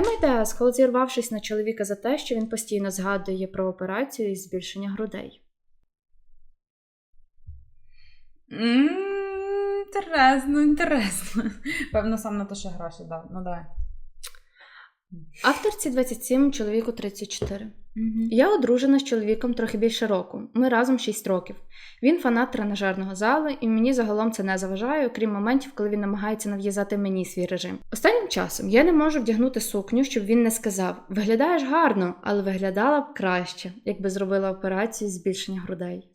Ема йде, зірвавшись на чоловіка за те, що він постійно згадує про операцію із збільшення грудей. Інтересно, інтересно. Певно, сам на те, ще гроші дав. Ну давай. Авторці 27, чоловіку 34. Я одружена з чоловіком трохи більше року. Ми разом 6 років. Він фанат тренажерного залу, і мені загалом це не заважає, окрім моментів, коли він намагається нав'язати мені свій режим. Останнім часом я не можу вдягнути сукню, щоб він не сказав: виглядаєш гарно, але виглядала б краще, якби зробила операцію збільшення грудей.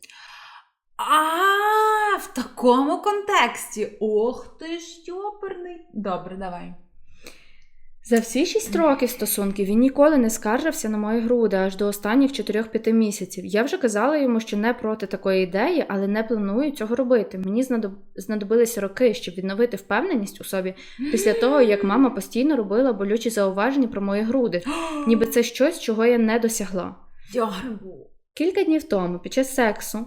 А, в такому контексті. Ох ти ж йоперний. Добре, давай. За всі шість років стосунків він ніколи не скаржився на мої груди аж до останніх 4-5 місяців. Я вже казала йому, що не проти такої ідеї, але не планую цього робити. Мені знадоб- знадобилися роки, щоб відновити впевненість у собі після того, як мама постійно робила болючі зауваження про мої груди, ніби це щось, чого я не досягла. Кілька днів тому, під час сексу,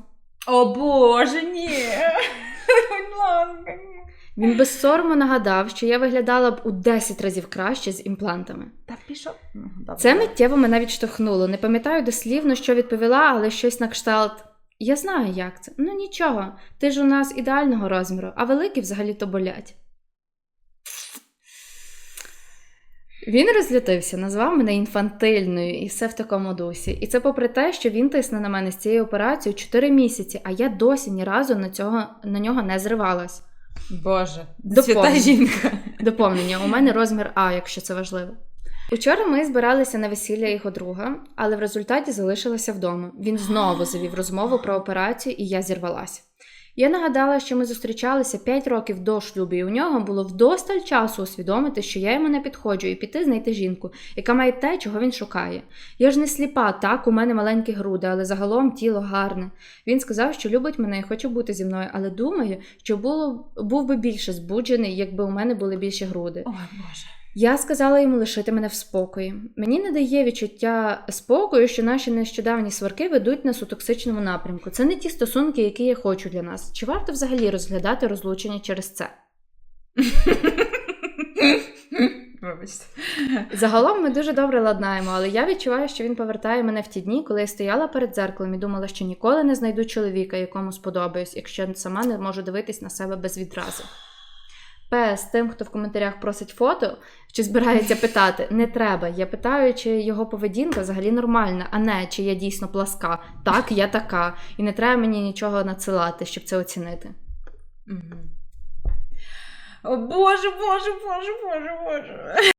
О боже, ні. Будь ласка, ні. Він безсоромно нагадав, що я виглядала б у 10 разів краще з імплантами. Та пішов. Ну. Це миттєво мене відштовхнуло. Не пам'ятаю дослівно, що відповіла, але щось на кшталт. Я знаю, як це. Ну нічого, ти ж у нас ідеального розміру, а великі взагалі-то болять. Він розлютився, назвав мене інфантильною і все в такому дусі. І це попри те, що він тисне на мене з цією операцією 4 місяці, а я досі ні разу на, цього, на нього не зривалась. Боже, свята жінка. Доповнення, у мене розмір А, якщо це важливо. Учора ми збиралися на весілля його друга, але в результаті залишилася вдома. Він знову завів розмову про операцію, і я зірвалася. Я нагадала, що ми зустрічалися 5 років до шлюбу, і у нього було вдосталь часу усвідомити, що я йому не підходжу, і піти знайти жінку, яка має те, чого він шукає. Я ж не сліпа, так, у мене маленькі груди, але загалом тіло гарне. Він сказав, що любить мене і хоче бути зі мною, але думаю, що було, був би більше збуджений, якби у мене були більші груди. Ой, Боже. Я сказала йому лишити мене в спокої. Мені не дає відчуття спокою, що наші нещодавні сварки ведуть нас у токсичному напрямку. Це не ті стосунки, які я хочу для нас. Чи варто взагалі розглядати розлучення через це? Вибачте. Загалом ми дуже добре ладнаємо, але я відчуваю, що він повертає мене в ті дні, коли я стояла перед дзеркалом і думала, що ніколи не знайду чоловіка, якому сподобаюсь, якщо сама не можу дивитись на себе без відрази. П. З тим, хто в коментарях просить фото, чи збирається питати, не треба. Я питаю, чи його поведінка взагалі нормальна, а не чи я дійсно пласка. Так, я така. І не треба мені нічого надсилати, щоб це оцінити. Угу. О, Боже, Боже, Боже, Боже, Боже.